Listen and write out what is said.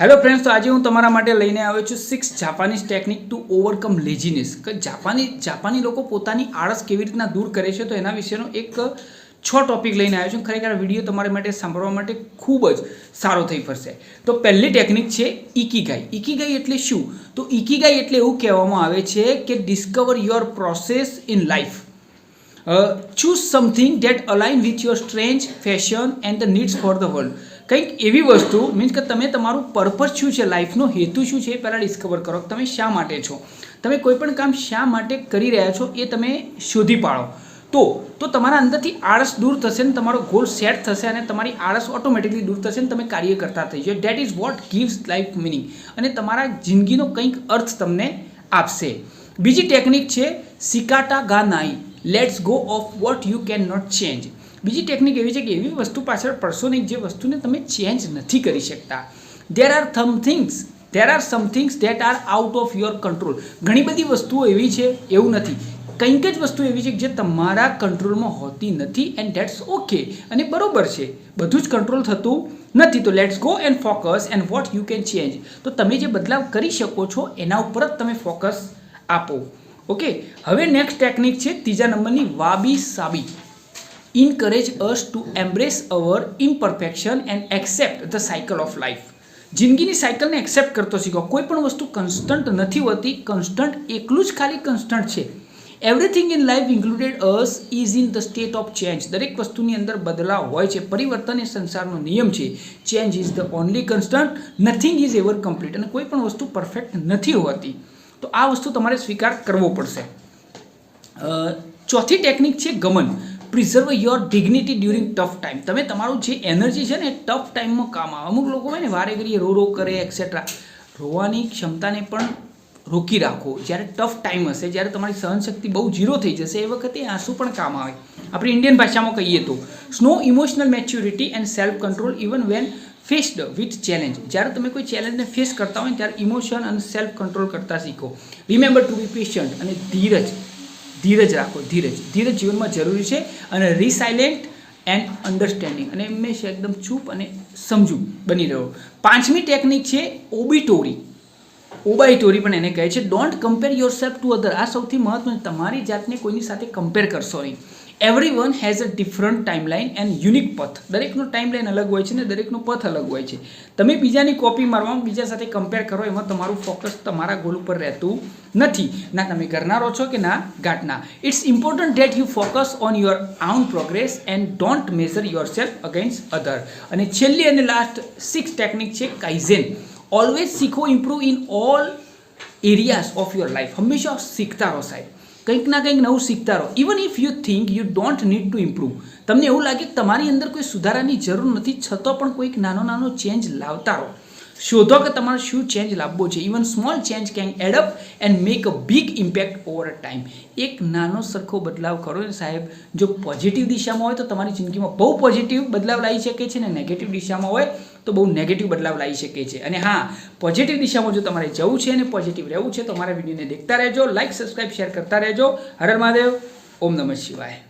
Hello friends તો આજે હું તમારા માટે લઈને આવ્યો છું six Japanese technique to overcome laziness કે જાપાની જાપાની લોકો પોતાની આળસ કેવી રીતના દૂર કરે છે, તો એના વિશેનો એક છ ટોપિક લઈને આવ્યો છું. ખરેખર વીડિયો તમારા માટે સાંભળવા માટે ખૂબ જ સારો થઈ ફરશે. તો પહેલી ટેકનિક છે ઇકીગાઈ ઇકીગાઈ એટલે શું? તો ઇકીગાઈ એટલે એવું કહેવામાં આવે છે કે discover your process in life choose something that align with your strange fashion and the needs for the world કંઈક એવી વસ્તુ મીન્સ કે તમે તમારું પર્પઝ શું છે લાઈફનો હેતુ શું છે એ પહેલાં ડિસ્કવર કરો તમે શા માટે છો. તમે કોઈપણ કામ શા માટે કરી રહ્યા છો એ તમે શોધી પાડો. તો તો તમારા અંદરથી આળસ દૂર થશે ને તમારો ગોલ સેટ થશે અને તમારી આળસ ઓટોમેટિકલી દૂર થશે ને તમે કાર્ય કરતા થઈ જાય that is what gives life meaning અને તમારા જિંદગીનો કંઈક અર્થ તમને આપશે. બીજી ટેકનિક છે સિકાટા ગા નાઈ let's go of what you can not change બીજી ટેકનિક એવી છે કે એવી વસ્તુ પાછળ પડશો નહીં જે વસ્તુને તમે ચેન્જ નથી કરી શકતા. There are some things there are some things that are out of your control ઘણી બધી વસ્તુઓ એવી છે, એવું નથી. કંઈક જ વસ્તુ એવી છે જે તમારા કંટ્રોલમાં હોતી નથી એન્ડ ધેટ્સ ઓકે અને બરોબર છે. બધું જ કંટ્રોલ થતું નથી. તો let's go and focus and what you can change તો તમે જે બદલાવ કરી શકો છો, એના ઉપર જ તમે ફોકસ આપો. ઓકે હવે નેક્સ્ટ ટેકનિક છે, ત્રીજા નંબરની wabi sabi encourage us to embrace our imperfection and accept the cycle of life. જિંદગીની સાયકલને એક્સેપ્ટ કરતો શીખો. કોઈ પણ વસ્તુ કન્સ્ટન્ટ નથી હોતી કન્સ્ટન્ટ એકલું જ ખાલી કન્સ્ટન્ટ છે. Everything in life included us is in the state of change દરેક વસ્તુની અંદર બદલાવ હોય છે. પરિવર્તન એ સંસારનો નિયમ છે. Change is the only constant nothing is ever complete અને કોઈ પણ વસ્તુ પરફેક્ટ નથી હોતી. તો આ વસ્તુ તમારે સ્વીકાર કરવો પડશે. ચોથી ટેકનિક છે ગમન. Preserve your dignity during tough time તમે તમારું જે એનર્જી છે ને ટફ ટાઈમમાં કામ આવે. અમુક લોકો હોય ને વારે ઘડીએ રો રો કરે એક્સેટ્રા રોવાની ક્ષમતાને પણ રોકી રાખો. જ્યારે ટફ ટાઈમ હશે, જ્યારે તમારી સહનશક્તિ બહુ ઝીરો થઈ જશે, એ વખતે આંસુ પણ કામ આવે. આપણે ઇન્ડિયન ભાષામાં કહીએ તો snow emotional maturity and self control even when faced with challenge જ્યારે તમે કોઈ ચેલેન્જને ફેસ કરતા હોય ત્યારે ઇમોશન અને સેલ્ફ કંટ્રોલ કરતા શીખો. રિમેમ્બર ટુ બી પેશન્ટ અને ધીરજ. ધીરજ રાખો, ધીરજ. ધીરજ જીવનમાં જરૂરી છે અને રિસાઇલેન્ટ એન્ડ અન્ડરસ્ટેન્ડિંગ અને હંમેશા એકદમ ચૂપ અને સમજુ બની રહ્યો પાંચમી ટેકનિક છે ઓબિટોરી ઓબાઇટોરી પણ એને કહે છે don't compare your self to other આ સૌથી મહત્વનું તમારી જાતને કોઈની સાથે કમ્પેર કરશો નહીં. Every one has a different timeline and unique path દરેકનો ટાઈમલાઈન અલગ હોય છે ને દરેકનો પથ અલગ હોય છે. તમે બીજાની કોપી મારવામાં બીજા સાથે કમ્પેર કરો, એમાં તમારું ફોકસ તમારા ગોલ ઉપર રહેતું નથી. ના, તમે કરનારો છો કે ના? ગાંઠના. It's important that you focus on your own progress and don't measure your self against other અને છેલ્લી અને લાસ્ટ સિક્સ ટેકનિક છે કાઇઝેન ઓલવેઝ શીખો improve in all areas of your life હંમેશા શીખતા રહો સાહેબ કંઈક ના કંઈક નવું શીખતા રહો even if you think you don't need to improve તમને એવું લાગે કે તમારી અંદર કોઈ સુધારાની જરૂર નથી છતાં પણ કોઈક નાનો નાનો ચેન્જ લાવતા રહો શોધો કે તમારે શું ચેન્જ લાવવો છે. Even small change can add up and make a big impact over time એક નાનો સરખો બદલાવ કરો ને સાહેબ. જો પોઝિટિવ દિશામાં હોય તો તમારી જિંદગીમાં બહુ પોઝિટિવ બદલાવ લાવી શકે છે ને નેગેટિવ દિશામાં હોય તો બહુ નેગેટિવ બદલાવ લાવી શકે છે. અને હા પોઝિટિવ દિશામાં જો તમારે જવું છે અને પોઝિટિવ રહેવું છે તો અમારા વિડીયોને દેખતા રહેજો લાઇક સબસ્ક્રાઇબ શેર કરતા રહેજો. હર મહાદેવ. ઓમ નમઃ શિવાય.